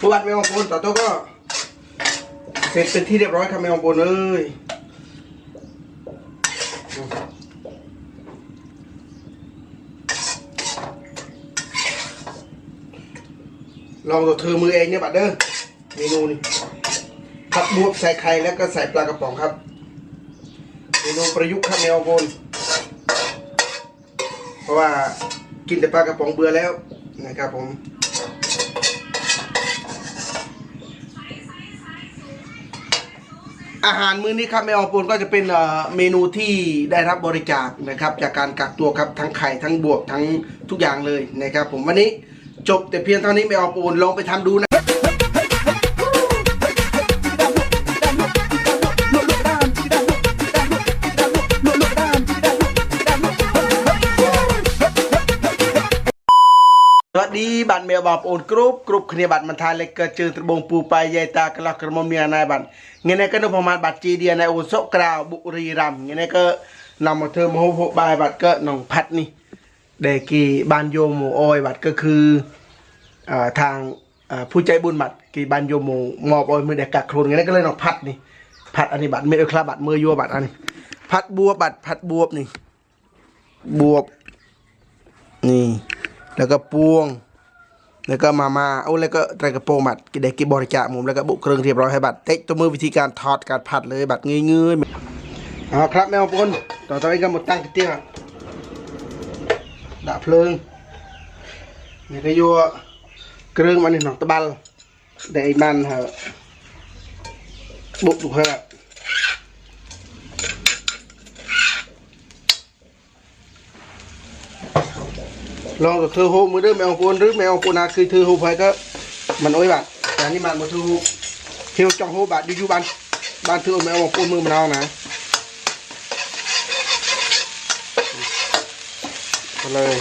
ผู้บัดไม่มงปูนต่อต๊ะก็ เสร็จเป็นที่เรียบร้อยครับไม่มองปูนเอ้ยลองตัวเธอมือเองเนี่ยบัดเด้อเมนูนี่ผัดบวบใส่ไข่แล้วก็ใส่ปลากระป๋องครับเมนูประยุกต์ครับแมวบนเพราะว่ากินแต่ปลากระป๋องเบื่อแล้วนะครับผม อาหารมื้อนี้ครับแมวปูนก็จะเป็นเมนูที่ได้รับบริจาคนะครับ จากการกักตัวครับทั้งไข่ทั้งบวบทั้งทุกอย่างเลยนะครับ ผมวันนี้จบแต่เพียงเท่านี้แมวปูนลองไปทำดูนะ ยตากระลักกระมอมเมียนายบัตรเงี้ยนี่ก็นุพมาบัตรจีเดียนายโอโซกราวบุรีรัมย์เงี้ยนี่ก็นำมาเธอมาโฮโฮบายบัตรก็หนองพัดนี่เดกีบานโยมหมูออยบัตรก็คืออ่าทางอ่าผู้ใจบุญบัตรกีบานโยมหมูมอบออยมือเด็กกักโครนเงี้ยนี่ก็เลยหนองพัดนี่พัดอันนี้บัตรเมอคลาบัตรมือโยบัตรอันนี้พัดบัวบัตรพัดบวบนี่ บวบ นี่ แล้วก็ปวง แล้วก็มามาเอาแล้วก็ใส่กระโปรงบัตรได้กิบบริจาคผมแล้วก็บุกเครื่องเรียบร้อยให้บัตรเตะตัวมือวิธีการทอดการผัดเลยบัตรเงยเงยเอาครับแมวปนต่อต่อไปก็หมดตั้งกระเตี้ยดับเพลิงนี่ก็ยัวเครื่องมันนี่หนองตะบัลได้มันเหอะบุกดูกเหรอ ลองกับเธอโฮมือเด้อแมวปนหรือแมวปนอาคือเธอโฮไปก็มันโอ้ยบัตรแต่อันนี่มันมาเธอโฮเที่ยวจองโฮบัตรอยู่ๆบ้านบ้านเธอเอาแมวปนมือมันเอานะก็เลย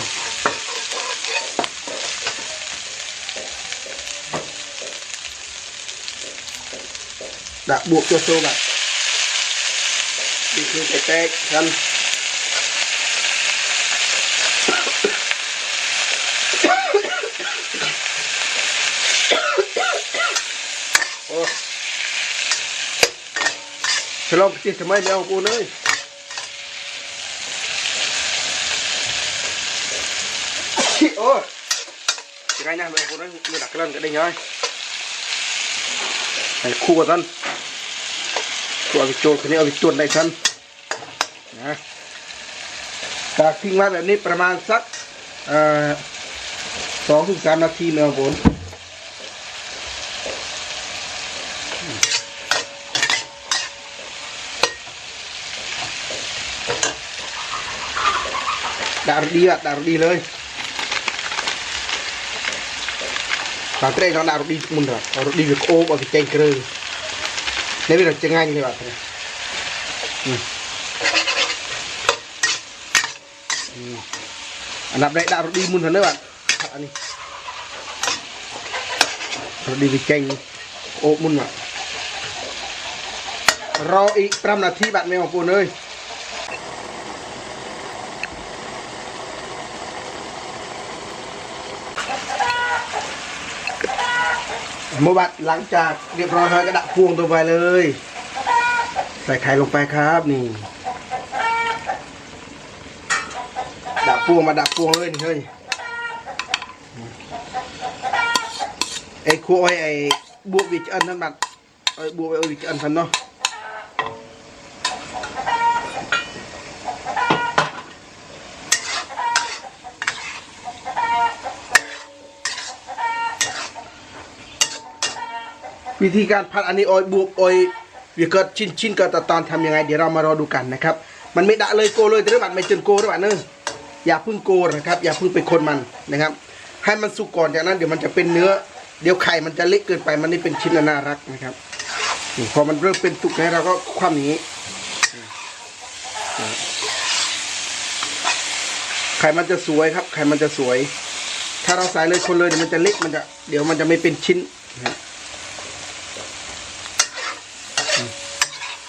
ดักบวกตัวโซ่บัตรนี่คือแตกๆกั ฉลองติดทำไมไม่เอาปูนเลยโอ้ยจะไงนะไม่เอาปูนเลยไม่ดักกระลันก็ได้ยังไอ้คู่กันคู่เอาไปโจรคนนี้เอาไปจวนได้ท่านนะตากทิ้งไว้แบบนี้ประมาณสักสองถึงสามนาทีไม่เนาะดารดีเลบางเรื่องเราดารดีมุน เหรอดารดีวิโอ้บางเจงเกลือนี่เป็นจังไงนี่แบบนี้อันดับแรกดารดีมุนเหรอเนี่ยแบบอันนี้ดารดีวิเจงโอ้มุนอะรออีกประมาณนาทีบัดไม่ของปูนเลย หมูบัดหลังจากเรียบร้อยแล้วก็ดักพวงตัวไปเลย ใส่ไข่ลงไปครับนี่ ดักพวงมาดักพวงเลยนี่เฮ้ยไอ้คั่วไอ้ไอ้บวกวิจอันนั่นบัดไอ้บวกไอ้วิจอันทันเนาะ วิธีการผัดอันนี้ออยบวกออยวิเกิดชิ้นชิ้นเกิดตอนทำยังไงเดี๋ยวเรามารอดูกันนะครับ มันไม่ดะเลยโกเลยแต่รื่องบัดไม่จนโกรือเปล่าเนอะอย่าพึ่งโกนะครับ อย่าพึ่งไปคนมันนะครับ ให้มันสุกก่อนจากนั้นเดี๋ยวมันจะเป็นเนื้อ เดี๋ยวไข่มันจะเล็กเกินไปมันนี่เป็นชิ้นน่ารักนะครับพอมันเริ่มเป็นสุกแล้วเราก็คว่ำอย่างนี้ไข่มันจะสวยครับไข่มันจะสวย ถ้าเราใส่เลยคนเลยเดี๋ยวมันจะเล็กมันจะ เดี๋ยวมันจะไม่เป็นชิ้นนะครับอืม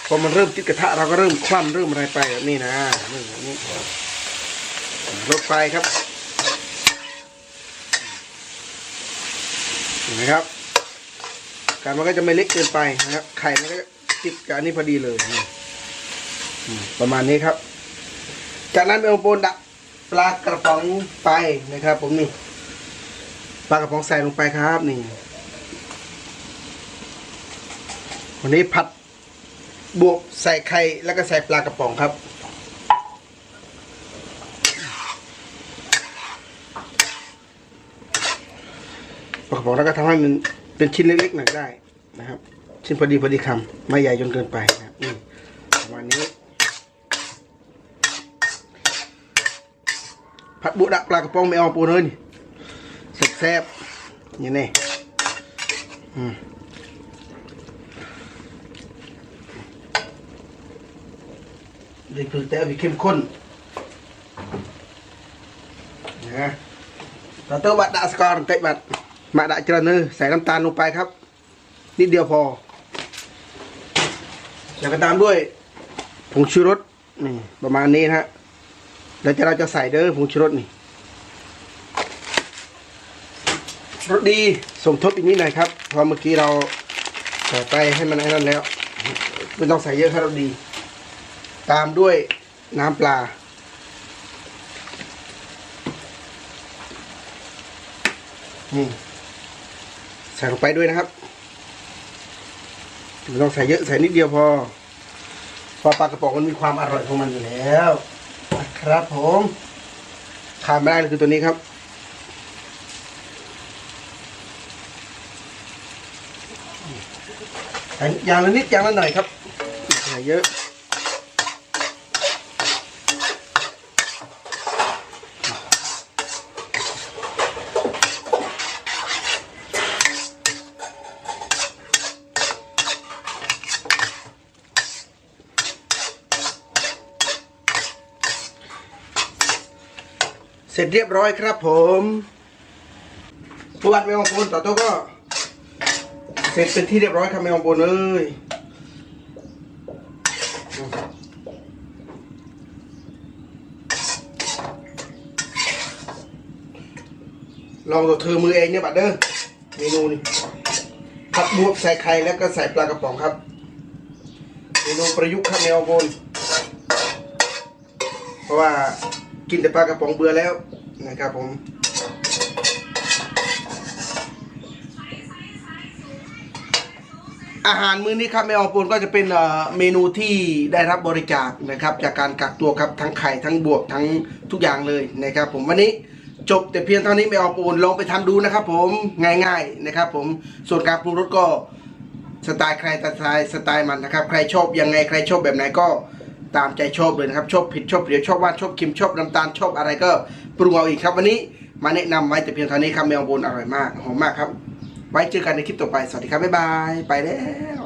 พ อมันเริ่มติดกระทะเราก็เริ่มคว่ำเริ่มอะไรไปแบบนี้นะนี่นี้ลดไฟครับเห็นไหมครับการมันก็จะไม่เล็กเกินไปนะครับ ไข่มันก็ติดกับอันนี้พอดีเลยประมาณนี้ครับ จากนั้นเอาโปนดักปลากระป๋องไปนะครับ ผมนี่ปลากระป๋องใส่ลงไปครับนี่วันนี้ผัด บวกใส่ไข่แล้วก็ใส่ปลากระป๋องครับ ปลากระป๋องแล้วก็ทำให้มันเป็นชิ้นเล็กๆหน่อยได้นะครับ ชิ้นพอดีพอดีคำไม่ใหญ่จนเกินไปนะครับนี่ประมาณนี้ ผัดบุดะปลากระป๋องไม่เอาปูเลยแซ่บๆอย่างนี้อืม นี่คือแต่วิเข้มข้นนะเราเติมบัตรดาสกอร์เตะบัตรมาดะเจริญเนอใส่น้ำตาลลงไปครับ นิดเดียวพอ แล้วก็ตามด้วยผงชูรสนี่ประมาณนี้นะฮะแล้วจะเราจะใส่เด้อผงชูรสนี่รสดีสมทบอีกนิดหน่อยครับเพราะเมื่อกี้เราใส่ไปให้มันไอ้นั่นแล้วไม่ต้องใส่เยอะครับรสดี ตามด้วยน้ำปลา นี่ใส่ลงไปด้วยนะครับไม่ต้องใส่เยอะใส่นิดเดียวพอพราะปลากระป๋องมันมีความอร่อยของมันอยู่แล้วครับผมขาดไม่ได้เลยคือตัวนี้ครับ อย่างละนิดอย่างละหน่อยครับใส่เยอะ เสร็จเรียบร้อยครับผมปวัติแมวปูนต่อตัวก็ เสร็จเป็นที่เรียบร้อยครับแมวปูนเอ้ยลองตัวเธอมือเองเนี่ยบัดเด้อเมนูนี่ผัดบวบใส่ไข่แล้วก็ใส่ปลากระป๋องครับ เมนูประยุกต์ครับแมวปูนเพราะว่า กินแต่ปลากระป๋องเบื่อแล้วนะครับผมอาหารมื้อนี้ครับแม่อองปูนก็จะเป็นเมนูที่ได้รับบริจาคนะครับ จากการกักตัวครับทั้งไข่ทั้งบวบทั้งทุกอย่างเลยนะครับ ผมวันนี้จบแต่เพียงเท่านี้แม่อองปูนลองไปทำดูนะครับ ผมง่ายๆนะครับ ผมส่วนการปรุงรสก็สไตล์ใครสไตล์สไตล์มันนะครับ ใครชอบยังไงใครชอบแบบไหนก็ ตามใจชอบเลยนะครับชอบผิดชอบเปรี้ยวชอบหวานชอบเค็มชอบน้ำตาลชอบอะไรก็ปรุงเอาอีกครับ วันนี้มาแนะนำไว้แต่เพียงเท่านี้ครับแมวบนอร่อยมากหอมมากครับ ไว้เจอกันในคลิปต่อไปสวัสดีครับบ๊ายบายไปแล้ว